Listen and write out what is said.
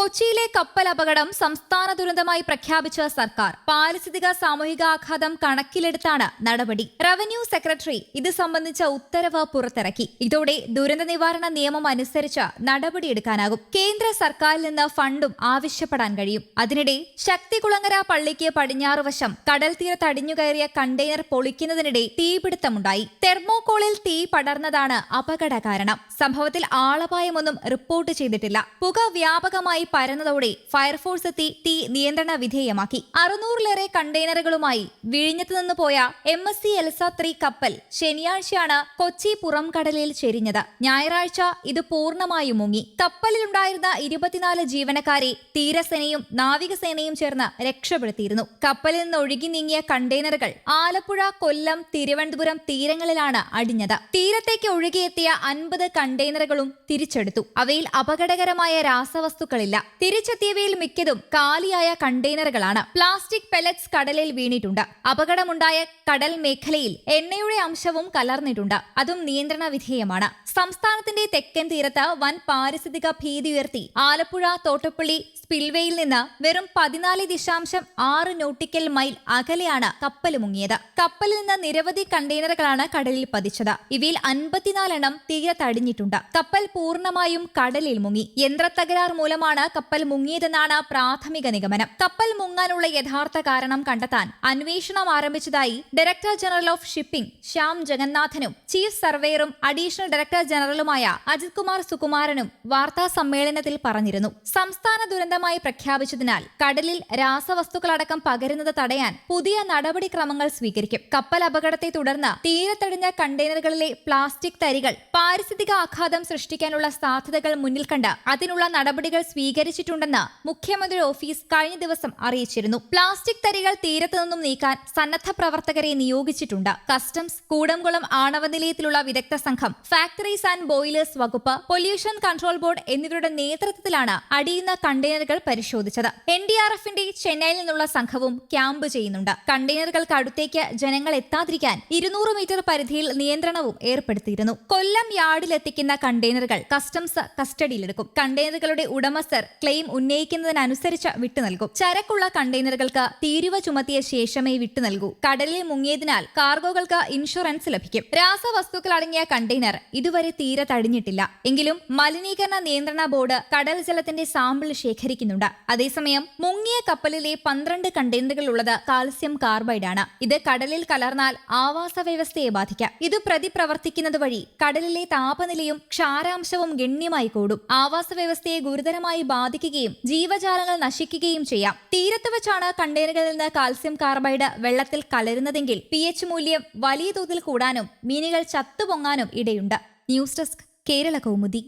കൊച്ചിയിലെ കപ്പൽ അപകടം സംസ്ഥാന ദുരന്തമായി പ്രഖ്യാപിച്ച സർക്കാർ. പാരിസ്ഥിതിക സാമൂഹിക ആഘാതം കണക്കിലെടുത്താണ് നടപടി. റവന്യൂ സെക്രട്ടറി ഇത് സംബന്ധിച്ച ഉത്തരവ് പുറത്തിറക്കി. ഇതോടെ ദുരന്ത നിവാരണ നിയമം അനുസരിച്ച് നടപടിയെടുക്കാനാകും. കേന്ദ്ര സർക്കാരിൽ നിന്ന് ഫണ്ടും ആവശ്യപ്പെടാൻ കഴിയും. അതിനിടെ ശക്തികുളങ്ങര പള്ളിക്ക് പടിഞ്ഞാറുവശം കടൽ തീരത്ത് അടിഞ്ഞുകയറിയ കണ്ടെയ്നർ പൊളിക്കുന്നതിനിടെ തീപിടുത്തമുണ്ടായി. തെർമോകോളിൽ തീ പടർന്നതാണ് അപകട കാരണം സംഭവത്തിൽ ആളപായമൊന്നും റിപ്പോർട്ട് ചെയ്തിട്ടില്ല. പുക വ്യാപകമായി പരന്നതോടെ ഫയർഫോഴ്സ് എത്തി തീ നിയന്ത്രണ വിധേയമാക്കി. അറുന്നൂറിലേറെ കണ്ടെയ്നറുകളുമായി വിഴിഞ്ഞത്ത് നിന്ന് പോയ M S C Elsa three കപ്പൽ ശനിയാഴ്ചയാണ് കൊച്ചി പുറം കടലിൽ ചെരിഞ്ഞത്. ഞായറാഴ്ച ഇത് പൂർണമായും മുങ്ങി. കപ്പലിലുണ്ടായിരുന്ന ഇരുപത്തിനാല് ജീവനക്കാരെ തീരസേനയും നാവികസേനയും ചേർന്ന് രക്ഷപ്പെടുത്തിയിരുന്നു. കപ്പലിൽ നിന്ന് ഒഴുകി നീങ്ങിയ കണ്ടെയ്നറുകൾ ആലപ്പുഴ കൊല്ലം തിരുവനന്തപുരം തീരങ്ങളിലാണ് അടിഞ്ഞത്. തീരത്തേക്ക് ഒഴുകിയെത്തിയ അൻപത് കണ്ടെയ്നറുകളും തിരിച്ചെടുത്തു. അവയിൽ അപകടകരമായ രാസവസ്തുക്കളില്ല. തിരിച്ചെത്തിയവയിൽ മിക്കതും കാലിയായ കണ്ടെയ്നറുകളാണ്. പ്ലാസ്റ്റിക് പെലറ്റ്സ് കടലിൽ വീണിട്ടുണ്ട്. അപകടമുണ്ടായ കടൽ മേഖലയിൽ എണ്ണയുടെ അംശവും കലർന്നിട്ടുണ്ട്. അതും നിയന്ത്രണ വിധേയമാണ്. സംസ്ഥാനത്തിന്റെ തെക്കൻ തീരത്ത് വൻ പാരിസ്ഥിതിക ഭീതി ഉയർത്തി. ആലപ്പുഴ തോട്ടപ്പള്ളി സ്പിൽവേയിൽ നിന്ന് വെറും പതിനാല് ദശാംശം ആറ് നോട്ടിക്കൽ മൈൽ അകലെയാണ് കപ്പൽ മുങ്ങിയത് കപ്പലിൽ നിന്ന് നിരവധി കണ്ടെയ്നറുകളാണ് കടലിൽ പതിച്ചത്. ഇവയിൽ അൻപത്തിനാലെണ്ണം തീരത്തടിഞ്ഞിട്ടുണ്ട് കപ്പൽ പൂർണമായും കടലിൽ മുങ്ങി. യന്ത്രത്തകരാർ മൂലമാണ് കപ്പൽ മുങ്ങിയതെന്നാണ് പ്രാഥമിക നിഗമനം. കപ്പൽ മുങ്ങാനുള്ള യഥാർത്ഥ കാരണം കണ്ടെത്താൻ അന്വേഷണം ആരംഭിച്ചതായി director general of shipping Shyam ജഗന്നാഥനും chief സർവേയറും അഡീഷണൽ ഡയറക്ടർ ജനറലുമായ അജിത് കുമാർ സുകുമാരനും വാർത്താ സമ്മേളനത്തിൽ പറഞ്ഞിരുന്നു. സംസ്ഥാന ദുരന്തമായി പ്രഖ്യാപിച്ചതിനാൽ കടലിൽ രാസവസ്തുക്കളടക്കം പകരുന്നത് തടയാൻ പുതിയ നടപടിക്രമങ്ങൾ സ്വീകരിക്കും. കപ്പൽ അപകടത്തെ തുടർന്ന് തീരത്തടിഞ്ഞ കണ്ടെയ്നറുകളിലെ പ്ലാസ്റ്റിക് തരികൾ പാരിസ്ഥിതിക ആഘാതം സൃഷ്ടിക്കാനുള്ള സാധ്യതകൾ മുന്നിൽ കണ്ട് അതിനുള്ള നടപടികൾ സ്വീകരിച്ചിട്ടുണ്ടെന്ന് മുഖ്യമന്ത്രി ഓഫീസ് കഴിഞ്ഞ ദിവസം അറിയിച്ചിരുന്നു. പ്ലാസ്റ്റിക് തരികൾ തീരത്തു നിന്നും നീക്കാൻ സന്നദ്ധ പ്രവർത്തകരെ നിയോഗിച്ചിട്ടുണ്ട്. കസ്റ്റംസ് കൂടംകുളം ആണവ നിലയത്തിലുള്ള വിദഗ്ധ സംഘം ഫാക്ടറീസ് ആൻഡ് ബോയിലേഴ്സ് വകുപ്പ് പൊല്യൂഷൻ കൺട്രോൾ ബോർഡ് എന്നിവരുടെ നേതൃത്വത്തിലാണ് അടിയുന്ന കണ്ടെയ്നറുകൾ പരിശോധിച്ചത്. എൻ ഡി ആർ എഫിന്റെ ചെന്നൈയിൽ നിന്നുള്ള സംഘവും ക്യാമ്പ് ചെയ്യുന്നുണ്ട്. കണ്ടെയ്നറുകൾക്ക് അടുത്തേക്ക് ജനങ്ങൾ എത്താതിരിക്കാൻ ഇരുന്നൂറ് മീറ്റർ പരിധിയിൽ നിയന്ത്രണവും ഏർപ്പെടുത്തിയിരുന്നു. കൊല്ലം യാർഡിലെത്തിക്കുന്ന കണ്ടെയ്നറുകൾ കസ്റ്റംസ് കസ്റ്റഡിയിലെടുക്കും. കണ്ടെയ്നറുകളുടെ ഉടമസ്ഥർ ക്ലെയിം ഉന്നയിക്കുന്നതിനനുസരിച്ച് വിട്ടു നൽകും. ചരക്കുള്ള കണ്ടെയ്നറുകൾക്ക് തീരുവ ചുമത്തിയ ശേഷമേ വിട്ടു നൽകൂ. കടലിൽ മുങ്ങിയതിനാൽ കാർഗോകൾക്ക് ഇൻഷുറൻസ് ലഭിക്കും. രാസവസ്തുക്കൾ അടങ്ങിയ കണ്ടെയ്നർ ഇതുവരെ തീരെ തടിഞ്ഞിട്ടില്ല. എങ്കിലും മലിനീകരണ നിയന്ത്രണ ബോർഡ് കടൽ ജലത്തിന്റെ സാമ്പിൾ ശേഖരിക്കുന്നുണ്ട്. അതേസമയം മുങ്ങിയ കപ്പലിലെ പന്ത്രണ്ട് കണ്ടെയ്നറുകൾ ഉള്ളത് കാൽസ്യം കാർബൈഡ് ആണ് ഇത് കടലിൽ കലർന്നാൽ ആവാസ വ്യവസ്ഥയെ ബാധിക്കാം. ഇത് പ്രതിപ്രവർത്തിക്കുന്നത് വഴി കടലിലെ താപനിലയും ക്ഷാരാംശവും ഗണ്യമായി കൂടും. ആവാസ വ്യവസ്ഥയെ ഗുരുതരമായി ബാധിക്കുകയും ജീവജാലങ്ങൾ നശിക്കുകയും ചെയ്യാം. തീരത്ത് വെച്ചാണ് കണ്ടെയ്നറുകളിൽ നിന്ന് കാൽസ്യം കാർബൈഡ് വെള്ളത്തിൽ കലരുന്നതെങ്കിൽ പി എച്ച് മൂല്യം വലിയ തോതിൽ കൂടാനും മീനുകൾ ചത്തുപൊങ്ങാനും ഇടയുണ്ട്. News desk Kerala Kaumudi.